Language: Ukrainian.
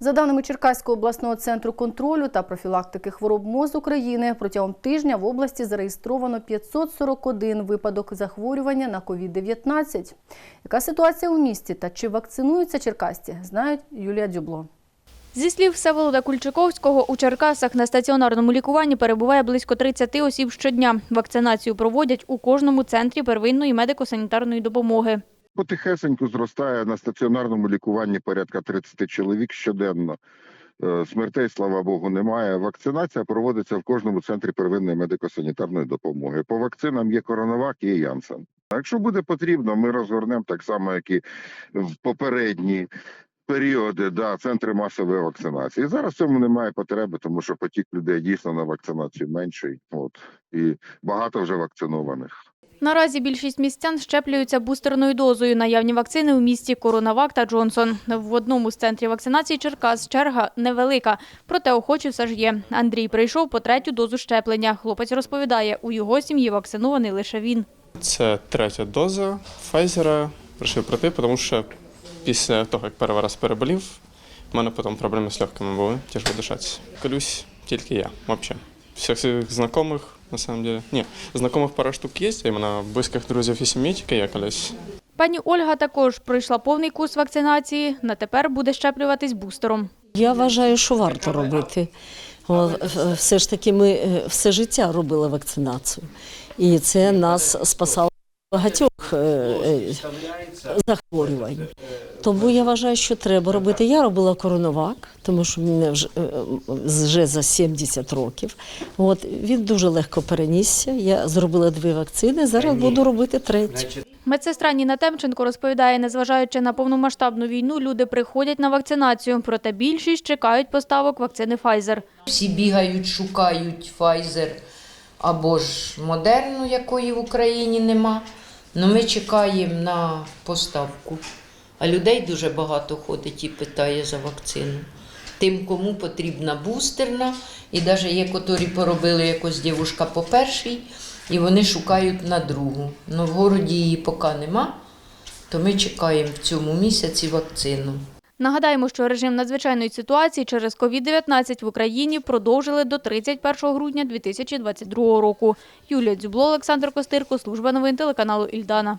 За даними Черкаського обласного центру контролю та профілактики хвороб МОЗ України, протягом тижня в області зареєстровано 541 випадок захворювання на COVID-19. Яка ситуація у місті та чи вакцинуються черкасці, знають Юлія Дзюбло. Зі слів Всеволода Кульчаковського, у Черкасах на стаціонарному лікуванні перебуває близько 30 осіб щодня. Вакцинацію проводять у кожному центрі первинної медико-санітарної допомоги. Потихесеньку зростає на стаціонарному лікуванні порядка 30 чоловік щоденно. Е, Смертей, слава Богу, немає. Вакцинація проводиться в кожному центрі первинної медико-санітарної допомоги. По вакцинам є Коронавак, і Янсен. Якщо буде потрібно, ми розгорнемо так само, як і в попередні періоди, да, центри масової вакцинації. Зараз в цьому немає потреби, тому що потік людей дійсно на вакцинацію менший. От і багато вже вакцинованих. Наразі більшість містян щеплюються бустерною дозою. Наявні вакцини у місті Коронавак та Джонсон. В одному з центрів вакцинації Черкас черга невелика, проте охочі все ж є. Андрій прийшов по третю дозу щеплення. Хлопець розповідає, у його сім'ї вакцинований лише він. Це третя доза Pfizer. Вирішив пройти, тому що після того, як перший раз переболів, в мене потім проблеми з легкими були, тяжко дишатися. Колюсь тільки я, взагалі. Всіх своїх знайомих, на самом деле. Ні, знайомих пара штук є, а іменно близьких друзів і сім'ї тільки я колись. Пані Ольга також пройшла повний курс вакцинації. На тепер буде щеплюватись бустером. Я вважаю, що варто робити. Все ж таки, ми е, все життя робили вакцинацію, і це нас спасало багатьох е, е, захворювань. Тому я вважаю, що треба робити. Я робила коронавак, тому що мене вже, е, вже за 70 років. От він дуже легко перенісся. Я зробила дві вакцини. Зараз буду робити третю. Медсестра Ніна Темченко розповідає, незважаючи на повномасштабну війну, люди приходять на вакцинацію, проте більшість чекають поставок вакцини Pfizer. Всі бігають, шукають Pfizer або ж модерну, якої в Україні нема. Ну ми чекаємо на поставку. А людей дуже багато ходить і питає за вакцину. Тим, кому потрібна бустерна, і навіть є, котрі поробили якось дівушка по першій, і вони шукають на другу. Ну в городі її поки нема, то ми чекаємо в цьому місяці вакцину. Нагадаємо, що режим надзвичайної ситуації через COVID-19 в Україні продовжили до 31 грудня 2022 року. Юлія Дзюбло, Олександр Костирко, служба новин телеканалу Ільдана.